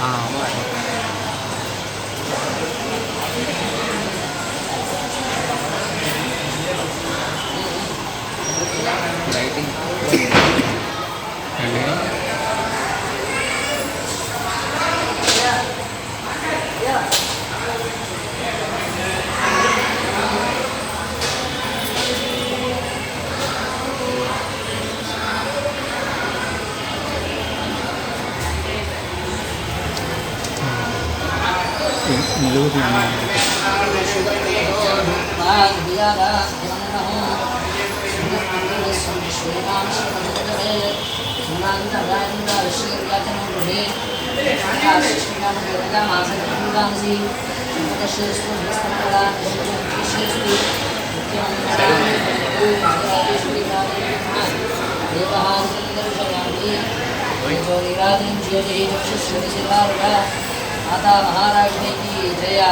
à đúng rồi. Lấy đi. Lấy నిలిచి నిలుగుతున్నాను దేవహారీ జ్యోతి చక్షుశివారుగా माता महाराज की जया